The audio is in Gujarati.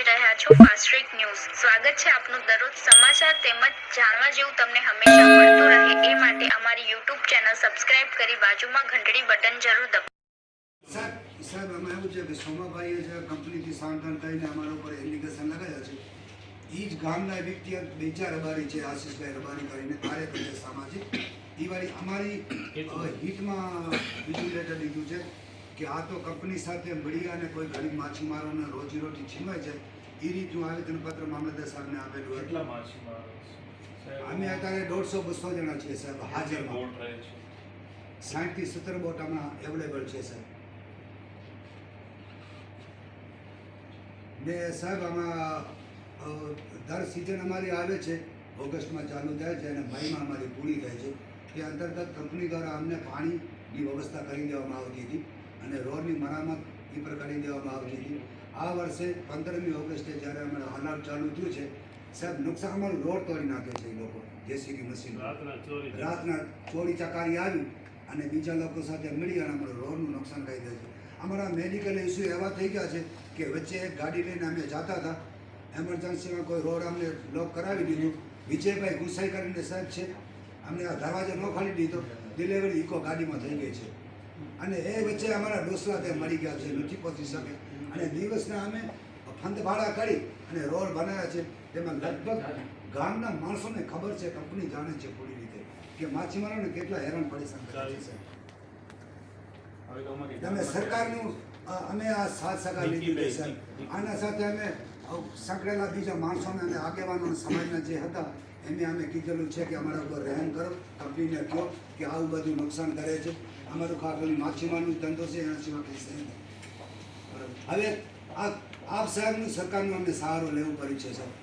જોઈ રહ્યા છો ફાસ્ટ્રેક ન્યૂઝ સ્વાગત છે આપનું દરરોજ સમાચાર તેમજ જાણવા જેવું તમને હંમેશા મળતું રહે એ માટે અમારી YouTube ચેનલ સબસ્ક્રાઇબ કરી બાજુમાં ઘંટડી બટન જરૂર દબાવો. સાહેબ સાહેબ આમાં એવું છે કે સોમાભાઈએ જે કંપનીથી સાંઠણ કરીને અમારા ઉપર એપ્લિકેશન લગાવ્યા છે એ જ ગામના વ્યક્તિ બેચા રબારી છે આશીષભાઈ રબારી કરીને કાર્યકર છે સામાજિક એ વાળી અમારી અ, હિતમાં બીજું લેટર લીધું છે. કે આ તો કંપની સાથે મળી અને કોઈ ગરીબ માછીમારોને રોજીરોટી છીનવાઈ છે એ રીતનું આવેદનપત્ર મામલતદાર સાહેબને આપેલું એટલા માછીમારો અમે અત્યારે દોઢસો બસો જણા છીએ સાહેબ હાજર? સાઠથી સત્તર બોટ હમણાં અવેલેબલ છે સાહેબ. ને સાહેબ આમાં દર સિઝન અમારી આવે છે ઓગસ્ટમાં ચાલુ થાય છે અને મઈમાં અમારી પૂરી થાય છે. તે અંતર્ગત કંપની દ્વારા અમને પાણીની વ્યવસ્થા કરી દેવામાં આવતી હતી. અને રોડની મરામત એ પર કરી દેવામાં આવતી હતી. આ વર્ષે પંદરમી ઓગસ્ટે જ્યારે અમારે હલાલ ચાલુ થયું છે સાહેબ નુકસાન અમારું રોડ તોડી નાખે છે એ લોકો જેસીબી મશીન. રાતના ચોરી. ચકારી આવી અને બીજા લોકો સાથે મળી અને અમારું રોડનું નુકસાન કરી દે છે. અમારા મેડિકલ ઇસ્યુ એવા થઈ ગયા છે કે વચ્ચે એક ગાડી લઈને અમે જતા હતા. એમરજન્સીમાં કોઈ રોડ અમને બ્લોક કરાવી દીધું. વિજયભાઈ ગુસાઈ કરીને સાહેબ છે. અમને આ દરવાજો ન ખાલી દીધો. ડિલિવરી ઇકો ગાડીમાં થઈ ગઈ છે. અને એ વચ્ચે અમારા ડોસલા ત્યાં મળી ગયા છે નથી પહોંચી શકે. અને દિવસના અમે ફંદ ભાડા કરી અને રોડ બનાવ્યા છે. તેમાં લગભગ ગામના માણસોને ખબર છે કંપની જાણે છે પૂરી રીતે કે માછીમારોને કેટલા હેરાન પરેશાન છે. તો તમે સરકારનું અમે આ સાથ સગા લીધી છે આના સાથે અમે સંકળેલા બીજા માણસોને અને આગેવાનો સમાજના જે હતા એમને અમે કીધેલું છે કે અમારા ઉપર રહેમ કરો. કંપનીને કહો કે આવું બધું નુકસાન કરે છે. અમારું ખાલી માછીમારનું ધંધો છે, એના સિવાય કંઈ છે હવે આ આપ સાહેબનું સરકારનું અમને સહારો લેવો પડી છે, સાહેબ.